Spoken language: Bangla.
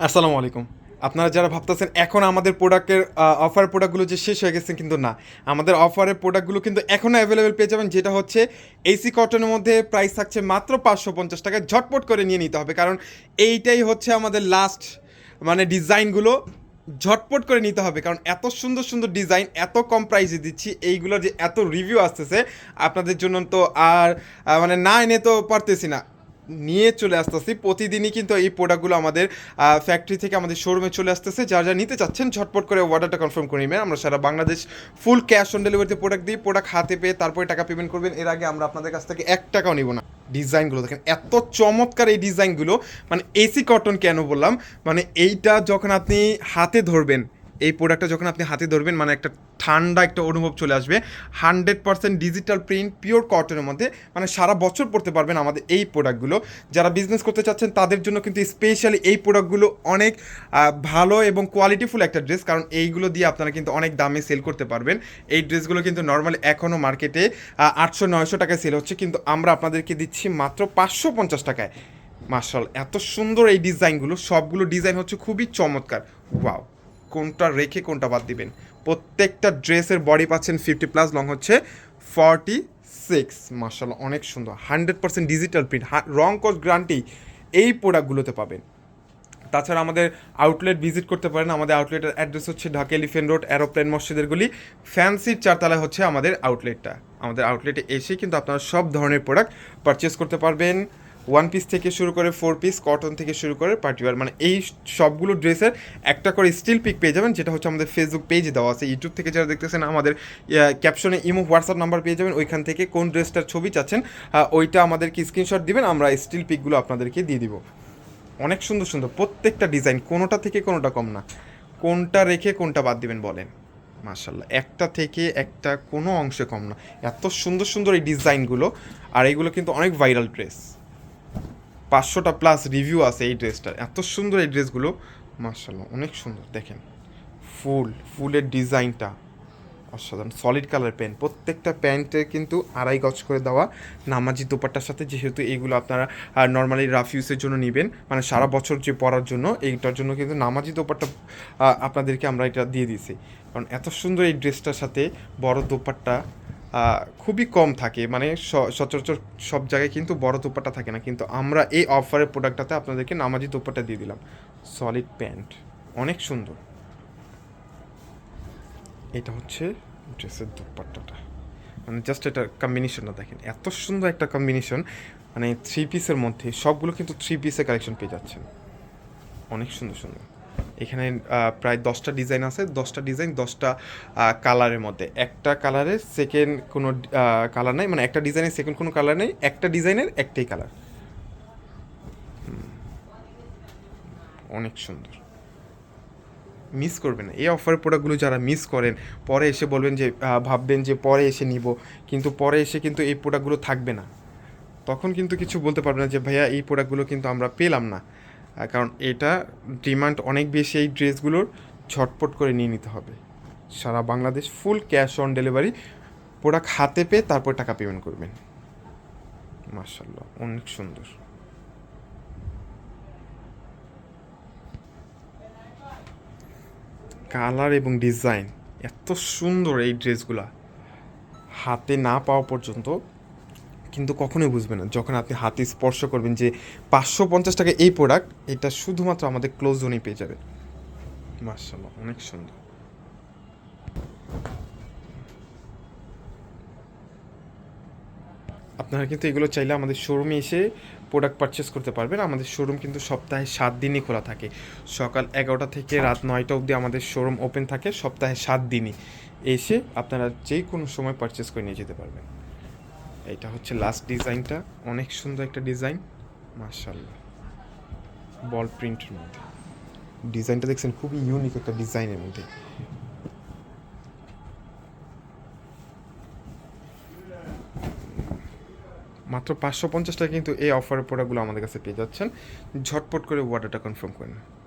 আসসালামু আলাইকুম। আপনারা যারা ভাবতেছেন এখন আমাদের প্রোডাক্টের অফার প্রোডাক্টগুলো যে শেষ হয়ে গেছে, কিন্তু না। আমাদের অফারের প্রোডাক্টগুলো কিন্তু এখনও অ্যাভেলেবেল পেয়ে যাবেন, যেটা হচ্ছে এসি কটনের মধ্যে প্রাইস থাকছে মাত্র পাঁচশো পঞ্চাশ টাকায়। ঝটপট করে নিয়ে নিতে হবে, কারণ এইটাই হচ্ছে আমাদের লাস্ট মানে ডিজাইনগুলো ঝটপট করে নিতে হবে, কারণ এত সুন্দর সুন্দর ডিজাইন এত কম প্রাইসে দিচ্ছি এইগুলোর যে এত রিভিউ আসতেছে, আপনাদের জন্য তো আর মানে না এনে তো পারতেছি না। নিয়ে চলে আসতেছি। প্রতিদিনই কিন্তু এই প্রোডাক্টগুলো আমাদের ফ্যাক্টরি থেকে আমাদের শোরুমে চলে আসতেছে। যারা যারা নিতে চাচ্ছেন, ঝটপট করে অর্ডারটা কনফার্ম করে নেবেন। আমরা সারা বাংলাদেশ ফুল ক্যাশ অন ডেলিভারিতে প্রোডাক্ট দিই প্রোডাক্ট হাতে পেয়ে তারপরে টাকা পেমেন্ট করবেন। এর আগে আমরা আপনাদের কাছ থেকে এক টাকাও নিব না। ডিজাইনগুলো দেখেন, এত চমৎকার এই ডিজাইনগুলো। মানে এসি কটন কেন বললাম? মানে এইটা যখন আপনি হাতে ধরবেন, এই প্রোডাক্টটা যখন আপনি হাতে ধরবেন মানে একটা ঠান্ডা একটা অনুভব চলে আসবে। Hundred percent digital print, pure কটনের মধ্যে। মানে সারা বছর পড়তে পারবেন আমাদের এই প্রোডাক্টগুলো। যারা বিজনেস করতে চাচ্ছেন, তাদের জন্য কিন্তু স্পেশালি এই প্রোডাক্টগুলো অনেক ভালো এবং কোয়ালিটিফুল একটা ড্রেস কারণ এইগুলো দিয়ে আপনারা কিন্তু অনেক দামে সেল করতে পারবেন। এই ড্রেসগুলো কিন্তু নর্মালি এখনও মার্কেটে আটশো নয়শো টাকায় সেল হচ্ছে। কিন্তু আমরা আপনাদেরকে দিচ্ছি মাত্র পাঁচশো পঞ্চাশ টাকায়। মার্শাল এত সুন্দর এই ডিজাইনগুলো সবগুলো ডিজাইন হচ্ছে খুবই চমৎকার। ওয়াও কোনটা রেখে কোনটা বাদ দিবেন। প্রত্যেকটা ড্রেসের বডি পাচ্ছেন ফিফটি প্লাস, লং হচ্ছে ফর্টি সিক্স। মার্শাল অনেক সুন্দর। Hundred percent digital print. রং কস্ট গ্রান্টি এই প্রোডাক্টগুলোতে পাবেন। তাছাড়া আমাদের আউটলেট ভিজিট করতে পারেন। আমাদের আউটলেটের অ্যাড্রেস হচ্ছে ঢাকা এলিফেন্ট রোড অ্যারোপ্লেন মসজিদের গলি। ফ্যান্সির চারতলায় হচ্ছে আমাদের আউটলেটটা। আমাদের আউটলেটে এসে কিন্তু আপনারা সব ধরনের প্রোডাক্ট পারচেস করতে পারবেন। ওয়ান পিস থেকে শুরু করে ফোর পিস কটন থেকে শুরু করে পার্টিওয়ার মানে এই সবগুলো ড্রেসের একটা করে স্টিল পিক পেয়ে যাবেন, যেটা হচ্ছে আমাদের ফেসবুক পেজে দেওয়া আছে। ইউটিউব থেকে যারা দেখতেছেন, আমাদের ক্যাপশনে ইমো হোয়াটসঅ্যাপ নাম্বার পেয়ে যাবেন, ওইখান থেকে কোন ড্রেসটার ছবি চাচ্ছেন ওইটা আমাদেরকে স্ক্রিনশট দিবেন, আমরা স্টিল পিকগুলো আপনাদেরকে দিয়ে দিব। অনেক সুন্দর সুন্দর, প্রত্যেকটা ডিজাইন কোনোটা থেকে কোনোটা কম না। কোনটা রেখে কোনটা বাদ দিবেন বলেন। মাশাল্লাহ একটা থেকে একটা কোনো অংশে কম না। এত সুন্দর সুন্দর এই ডিজাইনগুলো আর এইগুলো কিন্তু অনেক ভাইরাল ড্রেস পাঁচশোটা প্লাস রিভিউ আছে এই ড্রেসটার এত সুন্দর এই ড্রেসগুলো মার্শাল্লাহ অনেক সুন্দর, দেখেন। ফুল, ফুলের ডিজাইনটা অসাধারণ সলিড কালার প্যান্ট প্রত্যেকটা প্যান্টে কিন্তু আড়াই গজ করে দেওয়া নামাজি দোপাট্টার সাথে, যেহেতু এইগুলো আপনারা নর্মালি রাফ ইউসের জন্য নেবেন। মানে সারা বছর যে পরার জন্য, এইটার জন্য কিন্তু নামাজি দোপাট্টা আপনাদেরকে আমরা এটা দিয়ে দিয়েছি। কারণ এত সুন্দর এই ড্রেসটার সাথে বড় দোপাট্টা খুবই কম থাকে। মানে সচরাচর সব জায়গায় কিন্তু বড় দোপাট্টা থাকে না। কিন্তু আমরা এই অফারের প্রোডাক্টটাতে আপনাদেরকে নামাজি দোপাট্টা দিয়ে দিলাম। সলিড প্যান্ট অনেক সুন্দর। এটা হচ্ছে ড্রেসের দুপাট্টাটা। মানে জাস্ট এটা কম্বিনেশনটা দেখেন। এত সুন্দর একটা কম্বিনেশন মানে থ্রি পিসের মধ্যে সবগুলো কিন্তু থ্রি পিসের কালেকশন পেয়ে যাচ্ছেন। অনেক সুন্দর সুন্দর। এখানে প্রায় দশটা ডিজাইন আছে, দশটা ডিজাইন, দশটা কালারের মধ্যে। একটা কালারের সেকেন্ড কোনো কালার নাই মানে একটা ডিজাইনের সেকেন্ড কোনো কালার নেই, একটা ডিজাইনের একটাই কালার অনেক সুন্দর। মিস করবেন এই অফারের প্রোডাক্টগুলো যারা মিস করেন, পরে এসে বলবেন যে ভাববেন যে, পরে এসে নিব, কিন্তু পরে এসে কিন্তু এই প্রোডাক্টগুলো থাকবে না। তখন কিন্তু কিছু বলতে পারবে না যে, ভাইয়া, এই প্রোডাক্টগুলো কিন্তু আমরা পেলাম না। কারণ এটা ডিমান্ড অনেক বেশি এই ড্রেসগুলোর ঝটপট করে নিয়ে নিতে হবে। সারা Bangladesh full cash on delivery, product হাতে পেয়ে তারপর টাকা পেমেন্ট করবেন। মার্শাল্লাহ অনেক সুন্দর। কালার এবং ডিজাইন, এত সুন্দর এই ড্রেসগুলা। হাতে না পাওয়া পর্যন্ত কিন্তু কখনোই বুঝবে না। যখন আপনি হাতে স্পর্শ করবেন যে পাঁচশো পঞ্চাশ টাকা এই প্রোডাক্ট এটা শুধুমাত্র আমাদের ক্লোজ জোনেই পেয়ে যাবেন মার্শাল্লাহ অনেক সুন্দর। আপনারা কিন্তু এগুলো চাইলে আমাদের শোরুমে এসে প্রোডাক্ট পারচেস করতে পারবেন। আমাদের শোরুম কিন্তু সপ্তাহে সাত দিনই খোলা থাকে। সকাল এগারোটা থেকে রাত নয়টা অবধি আমাদের শোরুম ওপেন থাকে সপ্তাহে সাত দিনই। এসে আপনারা যে কোনো সময় পারচেস করে নিয়ে যেতে পারবেন। এটা হচ্ছে লাস্ট ডিজাইনটা অনেক সুন্দর একটা ডিজাইন মার্শাল্লাহ বল প্রিন্টের মধ্যে। ডিজাইনটা দেখছেন, খুবই ইউনিক একটা ডিজাইনের মধ্যে। মাত্র পাঁচশো পঞ্চাশ টাকা কিন্তু এই অফারের প্রোডাক্টগুলো আমাদের কাছে পেয়ে যাচ্ছেন। ঝটপট করে অর্ডারটা কনফার্ম করে করেন